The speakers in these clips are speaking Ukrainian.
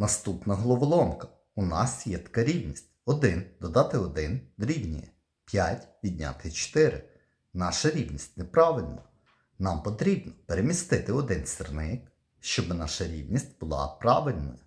Наступна головоломка. У нас є така рівність. 1 додати 1 дорівнює 5 відняти 4. Наша рівність неправильна. Нам потрібно перемістити один сірник, щоб наша рівність була правильною.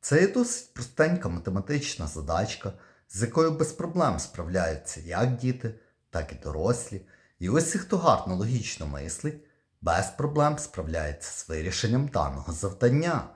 Це є досить простенька математична задачка, з якою без проблем справляються як діти, так і дорослі. І ось хто гарно логічно мислить, без проблем справляється з вирішенням даного завдання.